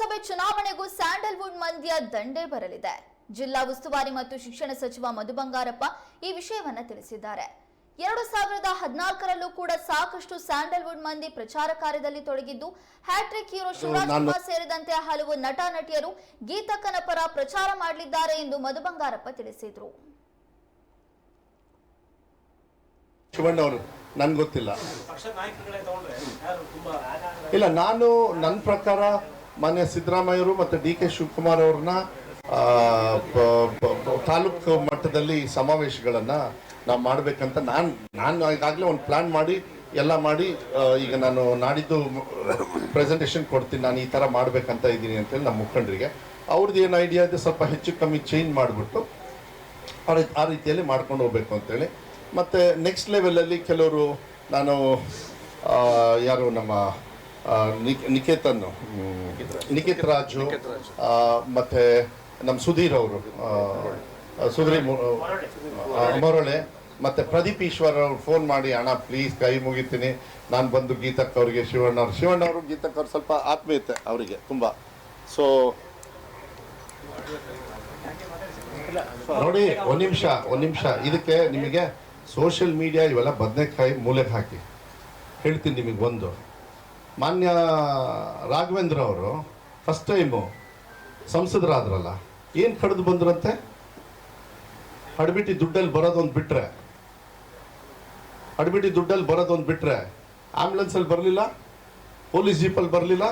ಲೋಕಸಭೆ ಚುನಾವಣೆಗೂ ಸ್ಯಾಂಡಲ್ವುಡ್ ಮಂದಿಯ ದಂಡೇ ಬರಲಿದೆ. ಜಿಲ್ಲಾ ಉಸ್ತುವಾರಿ ಮತ್ತು ಶಿಕ್ಷಣ ಸಚಿವ ಮಧು ಬಂಗಾರಪ್ಪ ಈ ವಿಷಯವನ್ನ ತಿಳಿಸಿದ್ದಾರೆ. ಎರಡು ಸಾವಿರದ ಹದಿನಾಲ್ಕರಲ್ಲೂ ಕೂಡ ಸಾಕಷ್ಟು ಸ್ಯಾಂಡಲ್ವುಡ್ ಮಂದಿ ಪ್ರಚಾರ ಕಾರ್ಯದಲ್ಲಿ ತೊಡಗಿದ್ದು ಹ್ಯಾಟ್ರಿಕ್ ಹೀರೋ ಶಿವರಾಜ್ ಕುಮಾರ್ ಸೇರಿದಂತೆ ಹಲವು ನಟ ನಟಿಯರು ಗೀತಕ್ಕನ ಪರ ಪ್ರಚಾರ ಮಾಡಲಿದ್ದಾರೆ ಎಂದು ಮಧು ಬಂಗಾರಪ್ಪ ತಿಳಿಸಿದರು. ಶಿವಣ್ಣ ಅವರು ನನ್ಗೆ ಗೊತ್ತಿಲ್ಲ. ಪಕ್ಷದ ನಾಯಕರುಗಳೇ ತಗೊಂಡ್ರೆ ಯಾರು ತುಂಬಾ ಇಲ್ಲ ನಾನು ನನ್ನ ಪ್ರಕಾರ ಮಾನ್ಯ ಸಿದ್ದರಾಮಯ್ಯರು ಮತ್ತು ಡಿ ಕೆ ಶಿವಕುಮಾರ್ ಅವ್ರನ್ನ ತಾಲೂಕು ಮಟ್ಟದಲ್ಲಿ ಸಮಾವೇಶಗಳನ್ನು ನಾವು ಮಾಡಬೇಕಂತ ನಾನು ನಾನು ಈಗಾಗಲೇ ಒಂದು ಪ್ಲ್ಯಾನ್ ಮಾಡಿ, ಎಲ್ಲ ಮಾಡಿ ಈಗ ನಾನು ನಾಡಿದ್ದು ಪ್ರೆಸೆಂಟೇಷನ್ ಕೊಡ್ತೀನಿ, ನಾನು ಈ ಥರ ಮಾಡಬೇಕಂತ ಇದ್ದೀನಿ ಅಂತೇಳಿ ನಮ್ಮ ಮುಖಂಡರಿಗೆ. ಅವ್ರದ್ದು ಏನು ಐಡಿಯಾ ಇದೆ, ಸ್ವಲ್ಪ ಹೆಚ್ಚು ಕಮ್ಮಿ ಚೇಂಜ್ ಮಾಡಿಬಿಟ್ಟು ಆ ರೀ- ಆ ರೀತಿಯಲ್ಲಿ ಮಾಡ್ಕೊಂಡು ಹೋಗ್ಬೇಕು ಅಂತೇಳಿ. ಮತ್ತು ನೆಕ್ಸ್ಟ್ ಲೆವೆಲಲ್ಲಿ ಕೆಲವರು, ನಾನು ಯಾರು ನಮ್ಮ ನಿಕೇತನ್ ನಿಖಿತ್ ರಾಜು. ಮತ್ತೆ ನಮ್ಮ ಸುಧೀರ್ ಅವರು ಸುಧೀರ್ ಮೊರಳೆ ಮತ್ತೆ ಪ್ರದೀಪ್ ಈಶ್ವರ್ ಅವ್ರು ಫೋನ್ ಮಾಡಿ ಅಣ್ಣ ಪ್ಲೀಸ್ ಕೈ ಮುಗಿತೀನಿ. ನಾನು ಬಂದು ಗೀತಕ್ ಅವರಿಗೆ ಶಿವಣ್ಣ ಅವರು. ಶಿವಣ್ಣ ಅವರು ಗೀತಕ್ ಅವ್ರು ಸ್ವಲ್ಪ ಆತ್ಮೀಯತೆ ಅವರಿಗೆ ತುಂಬ. ಸೊ ನೋಡಿ ಒಂದ್ ನಿಮಿಷ ಒಂದ್ ನಿಮಿಷ. ಇದಕ್ಕೆ ನಿಮಗೆ ಸೋಷಿಯಲ್ ಮೀಡಿಯಾ ಇವೆಲ್ಲ ಬದನೆಕಾಯಿ ಮೂಲೆಗೆ ಹಾಕಿ. ಹೇಳ್ತೀನಿ ನಿಮಗೆ ಒಂದು. ಮಾನ್ಯ ರಾಘವೇಂದ್ರ ಅವರು ಫಸ್ಟ್ ಟೈಮು ಸಂಸದರಾದ್ರಲ್ಲ, ಏನು ಕಡಿದು ಬಂದ್ರಂತೆ? ಅಡ್ಬಿಟ್ಟಿ ದುಡ್ಡಲ್ಲಿ ಬರೋದೊಂದು ಬಿಟ್ಟರೆ ಅಡ್ಬಿಟ್ಟಿ ದುಡ್ಡಲ್ಲಿ ಬರೋದೊಂದು ಬಿಟ್ಟರೆ ಆ್ಯಂಬುಲೆನ್ಸಲ್ಲಿ ಬರಲಿಲ್ಲ, ಪೊಲೀಸ್ ಜೀಪಲ್ಲಿ ಬರಲಿಲ್ಲ.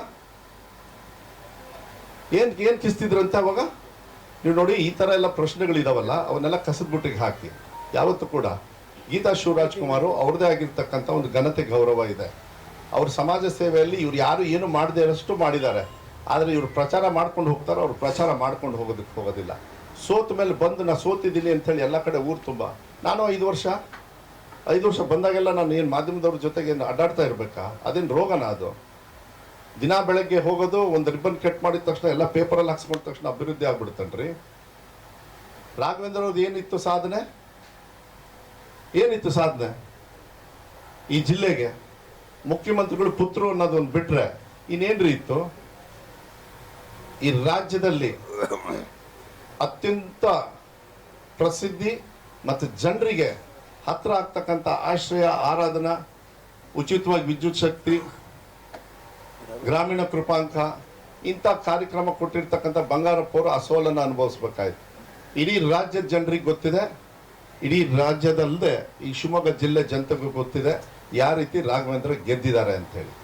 ಏನು ಏನು ಕಿಸ್ತಿದ್ರಂತೆ ಅವಾಗ? ನೀವು ನೋಡಿ, ಈ ಥರ ಎಲ್ಲ ಪ್ರಶ್ನೆಗಳಿದಾವಲ್ಲ, ಅವನ್ನೆಲ್ಲ ಕಸದ ಬುಟ್ಟಿಗೆ ಹಾಕಿ. ಯಾವತ್ತೂ ಕೂಡ ಗೀತಾ ಶಿವರಾಜ್ ಕುಮಾರು ಅವ್ರದ್ದೇ ಆಗಿರ್ತಕ್ಕಂಥ ಒಂದು ಘನತೆ ಗೌರವ ಇದೆ. ಅವ್ರ ಸಮಾಜ ಸೇವೆಯಲ್ಲಿ ಇವ್ರು ಯಾರು ಏನು ಮಾಡದೇ ಇರೋಷ್ಟು ಮಾಡಿದ್ದಾರೆ. ಆದರೆ ಇವರು ಪ್ರಚಾರ ಮಾಡ್ಕೊಂಡು ಹೋಗ್ತಾರೆ ಅವ್ರು ಪ್ರಚಾರ ಮಾಡ್ಕೊಂಡು ಹೋಗೋದಕ್ಕೆ ಹೋಗೋದಿಲ್ಲ. ಸೋತ ಮೇಲೆ ಬಂದು ನಾನು ಸೋತಿದ್ದೀನಿ ಅಂಥೇಳಿ ಎಲ್ಲ ಕಡೆ ಊರು ತುಂಬ. ನಾನು ಐದು ವರ್ಷ. ಐದು ವರ್ಷ ಬಂದಾಗೆಲ್ಲ ನಾನು ಏನು ಮಾಧ್ಯಮದವ್ರ ಜೊತೆಗೆ ಏನು ಅಡ್ಡಾಡ್ತಾ ಇರಬೇಕಾ? ಅದೇನು ರೋಗನ ಅದು? ದಿನ ಬೆಳಗ್ಗೆ ಹೋಗೋದು, ಒಂದು ರಿಬ್ಬನ್ ಕಟ್ ಮಾಡಿದ ತಕ್ಷಣ ಎಲ್ಲ ಪೇಪರಲ್ಲಿ ಹಾಕ್ಸ್ಕೊಂಡ ತಕ್ಷಣ ಅಭಿವೃದ್ಧಿ ಆಗ್ಬಿಡುತ್ತನ್ರಿ? ರಾಘವೇಂದ್ರ ಅವ್ರದ್ದು ಏನಿತ್ತು ಸಾಧನೆ? ಏನಿತ್ತು ಸಾಧನೆ? ಈ ಜಿಲ್ಲೆಗೆ? ಮುಖ್ಯಮಂತ್ರಿಗಳು ಪುತ್ರ ಅನ್ನೋದೊಂದು ಬಿಟ್ರೆ ಇನ್ನೇನ್ರಿ ಇತ್ತು? ಈ ರಾಜ್ಯದಲ್ಲಿ ಅತ್ಯಂತ ಪ್ರಸಿದ್ಧಿ ಮತ್ತು ಜನರಿಗೆ ಹತ್ರ ಆಗ್ತಕ್ಕಂಥ ಆಶ್ರಯ, ಆರಾಧನಾ, ಉಚಿತವಾಗಿ ವಿದ್ಯುತ್ ಶಕ್ತಿ, ಗ್ರಾಮೀಣ ಕೃಪಾಂಕ, ಇಂಥ ಕಾರ್ಯಕ್ರಮ ಕೊಟ್ಟಿರ್ತಕ್ಕಂಥ ಬಂಗಾರಪ್ಪವರು ಆ ಅನುಭವಿಸ್ಬೇಕಾಯ್ತು. ಇಡೀ ರಾಜ್ಯದ ಜನರಿಗೆ ಗೊತ್ತಿದೆ. ಇಡೀ ರಾಜ್ಯದಲ್ಲದೆ ಈ ಶಿವಮೊಗ್ಗ ಜಿಲ್ಲೆ ಜನತೆಗೂ ಗೊತ್ತಿದೆ. ಯಾವ ರೀತಿ ರಾಘವೇಂದ್ರ ಗೆದ್ದಿದ್ದಾರೆ ಅಂತೇಳಿ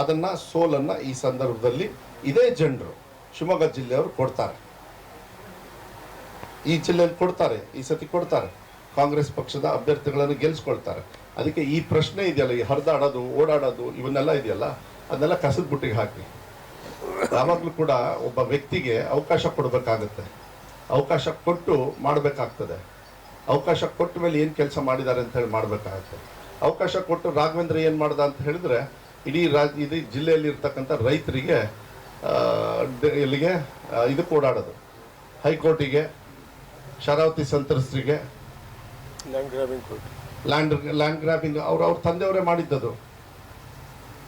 ಅದನ್ನ ಸೋಲನ್ನ ಈ ಸಂದರ್ಭದಲ್ಲಿ ಇದೇ ಜನರು ಶಿವಮೊಗ್ಗ ಜಿಲ್ಲೆಯವರು ಕೊಡ್ತಾರೆ. ಈ ಜಿಲ್ಲೆಯಲ್ಲಿ ಕೊಡ್ತಾರೆ, ಈ ಸತಿ ಕೊಡ್ತಾರೆ. ಕಾಂಗ್ರೆಸ್ ಪಕ್ಷದ ಅಭ್ಯರ್ಥಿಗಳನ್ನು ಗೆಲ್ಸ್ಕೊಳ್ತಾರೆ. ಅದಕ್ಕೆ ಈ ಪ್ರಶ್ನೆ ಇದೆಯಲ್ಲ, ಈ ಹರಿದಾಡೋದು, ಓಡಾಡೋದು, ಇವನ್ನೆಲ್ಲ ಇದೆಯಲ್ಲ, ಅದನ್ನೆಲ್ಲ ಕಸದ ಬುಟ್ಟಿಗೆ ಹಾಕಿ. ಯಾವಾಗಲೂ ಕೂಡ ಒಬ್ಬ ವ್ಯಕ್ತಿಗೆ ಅವಕಾಶ ಕೊಡಬೇಕಾಗತ್ತೆ. ಅವಕಾಶ ಕೊಟ್ಟು ಮಾಡಬೇಕಾಗ್ತದೆ. ಅವಕಾಶ ಕೊಟ್ಟ ಮೇಲೆ ಏನು ಕೆಲಸ ಮಾಡಿದ್ದಾರೆ ಅಂತ ಹೇಳಿ ಮಾಡಬೇಕಾಗತ್ತೆ. ಅವಕಾಶ ಕೊಟ್ಟು ರಾಘವೇಂದ್ರ ಏನು ಮಾಡ್ದ ಅಂತ ಹೇಳಿದ್ರೆ ಇಡೀ ರಾಜ್ ಇಡೀ ಜಿಲ್ಲೆಯಲ್ಲಿ ಇರ್ತಕ್ಕಂಥ ರೈತರಿಗೆ ಇಲ್ಲಿಗೆ ಇದಕ್ಕೆ ಓಡಾಡೋದು ಹೈಕೋರ್ಟಿಗೆ ಶರಾವತಿ ಸಂತ್ರಸ್ತರಿಗೆ land grabbing court land land grabbing ಅವ್ರು ಅವ್ರ ತಂದೆಯವರೇ ಮಾಡಿದ್ದದು.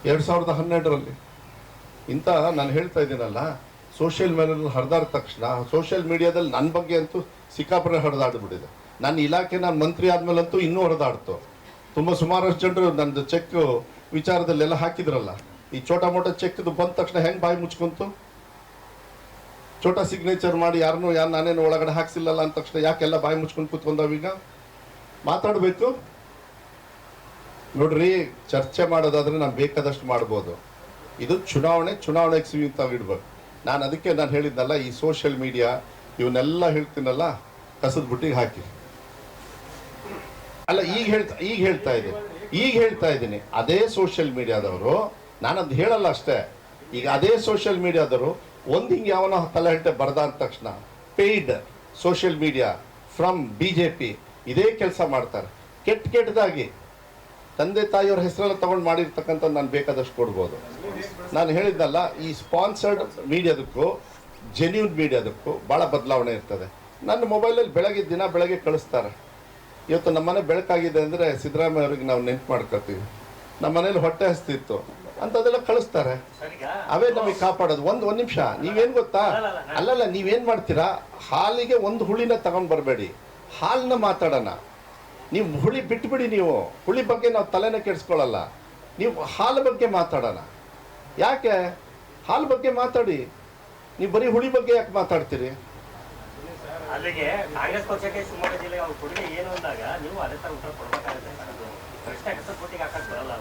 ಎರಡು ಸಾವಿರದ ಹನ್ನೆರಡರಲ್ಲಿ. ಇಂಥ ನಾನು ಹೇಳ್ತಾ ಇದ್ದೀನಲ್ಲ ಸೋಷಿಯಲ್ ಮೀಡಿಯಾದಲ್ಲಿ ಹರಿದಾದ ತಕ್ಷಣ ಸೋಷಿಯಲ್ ಮೀಡಿಯಾದಲ್ಲಿ ನನ್ನ ಬಗ್ಗೆ ಅಂತೂ ಸಿಕ್ಕಾಪುರ ಹರಿದಾಡ್ಬಿಟ್ಟಿದೆ. ನನ್ನ ಇಲಾಖೆ ನಾನು ಮಂತ್ರಿ ಆದ್ಮೇಲಂತೂ ಇನ್ನೂ ಹೊರದಾಡ್ತು ತುಂಬ ಸುಮಾರಷ್ಟು ಜನರು ನಂದು ಚೆಕ್ ವಿಚಾರದಲ್ಲೆಲ್ಲ ಹಾಕಿದ್ರಲ್ಲ. ಈ ಚೋಟ ಮೋಟ ಚೆಕ್ದು ಬಂದ ತಕ್ಷಣ ಹೆಂಗೆ ಬಾಯಿ ಮುಚ್ಕೊಂತು? ಚೋಟ ಸಿಗ್ನೇಚರ್ ಮಾಡಿ ಯಾರನ್ನೂ ಯಾರು ನಾನೇನು ಒಳಗಡೆ ಹಾಕ್ಸಿಲ್ಲಲ್ಲ ಅಂದ ತಕ್ಷಣ ಯಾಕೆಲ್ಲ ಬಾಯಿ ಮುಚ್ಕೊಂಡು ಕೂತ್ಕೊಂಡಾವೀಗ ಮಾತಾಡಬೇಕು. ನೋಡ್ರಿ, ಚರ್ಚೆ ಮಾಡೋದಾದ್ರೆ ನಾನು ಬೇಕಾದಷ್ಟು ಮಾಡ್ಬೋದು. ಇದು ಚುನಾವಣೆ, ಚುನಾವಣೆಗೆ ಸೀಮಿತವಾಗಿಡ್ಬೇಕು ನಾನು ಅದಕ್ಕೆ ನಾನು ಹೇಳಿದ್ನಲ್ಲ, ಈ ಸೋಷಿಯಲ್ ಮೀಡಿಯಾ ಇವನ್ನೆಲ್ಲ ಹೇಳ್ತೀನಲ್ಲ, ಕಸದ ಬುಟ್ಟಿಗೆ ಹಾಕಿ. ಅಲ್ಲ, ಈಗ ಹೇಳ್ತಾ ಈಗ ಹೇಳ್ತಾ ಇದ್ದೀನಿ. ಈಗ ಹೇಳ್ತಾ ಇದ್ದೀನಿ. ಅದೇ ಸೋಷಿಯಲ್ ಮೀಡಿಯಾದವರು ನಾನು ಅದು ಹೇಳಲ್ಲ ಅಷ್ಟೇ. ಈಗ ಅದೇ ಸೋಷಿಯಲ್ ಮೀಡಿಯಾದವರು ಒಂದು ಹಿಂಗೆ ಯಾವನೋ ತಲೆಹಂಟೆ ಬರ್ದ ಅಂದ ತಕ್ಷಣ paid social media from B J P ಇದೇ ಕೆಲಸ ಮಾಡ್ತಾರೆ. ಕೆಟ್ಟ ಕೆಟ್ಟದಾಗಿ ತಂದೆ ತಾಯಿಯವ್ರ ಹೆಸರೆಲ್ಲ ತೊಗೊಂಡು ಮಾಡಿರ್ತಕ್ಕಂಥ ನಾನು ಬೇಕಾದಷ್ಟು ಕೊಡ್ಬೋದು. ನಾನು ಹೇಳಿದ್ನಲ್ಲ ಈ ಸ್ಪಾನ್ಸರ್ಡ್ ಮೀಡಿಯಾದಕ್ಕೂ ಜೆನ್ಯೂನ್ ಮೀಡಿಯಾದಕ್ಕೂ ಭಾಳ ಬದಲಾವಣೆ ಇರ್ತದೆ. ನನ್ನ ಮೊಬೈಲಲ್ಲಿ ಬೆಳಗ್ಗೆ ದಿನ ಬೆಳಗ್ಗೆ ಕಳಿಸ್ತಾರೆ. ಇವತ್ತು ನಮ್ಮನೆ ಬೆಳಕಾಗಿದೆ ಅಂದರೆ ಸಿದ್ದರಾಮಯ್ಯ ಅವ್ರಿಗೆ ನಾವು ನೆನ್ಪು ಮಾಡ್ಕೊತೀವಿ. ನಮ್ಮ ಮನೇಲಿ ಹೊಟ್ಟೆ ಹಸ್ತಿತ್ತು. ಅಂಥದ್ದೆಲ್ಲ ಕಳಿಸ್ತಾರೆ. ಅವೇ ನಮಗೆ ಕಾಪಾಡೋದು. ಒಂದು ಒಂದು ನಿಮಿಷ. ನೀವೇನು ಗೊತ್ತಾ? ಅಲ್ಲಲ್ಲ ನೀವೇನು ಮಾಡ್ತೀರಾ? ಹಾಲಿಗೆ ಒಂದು ಹುಳಿನ ತಗೊಂಡು ಬರಬೇಡಿ. ಹಾಲನ್ನ ಮಾತಾಡೋಣ. ನೀವು ಹುಳಿ ಬಿಟ್ಬಿಡಿ ನೀವು. ಹುಳಿ ಬಗ್ಗೆ ನಾವು ತಲೆನ ಕೆಡಿಸ್ಕೊಳ್ಳಲ್ಲ ನೀವು ಹಾಲು ಬಗ್ಗೆ ಮಾತಾಡೋಣ. ಯಾಕೆ? ಹಾಲು ಬಗ್ಗೆ ಮಾತಾಡಿ. ನೀವು ಬರೀ ಹುಳಿ ಬಗ್ಗೆ ಯಾಕೆ ಮಾತಾಡ್ತೀರಿ? ಅಲ್ಲಿಗೆ ಕಾಂಗ್ರೆಸ್ ಪಕ್ಷಕ್ಕೆ ಶಿವಮೊಗ್ಗ ಜಿಲ್ಲೆಗೆ ಅವ್ರ ಕೊಡುಗೆ ಏನು ಅಂದಾಗ ನೀವು ಅದೇ ತರ ಉತ್ತರ ಕೊಡ್ಬೇಕಾಗುತ್ತೆ ಪ್ರಶ್ನೆ ಹಾಕಕ್ ಬರಲ್ಲ.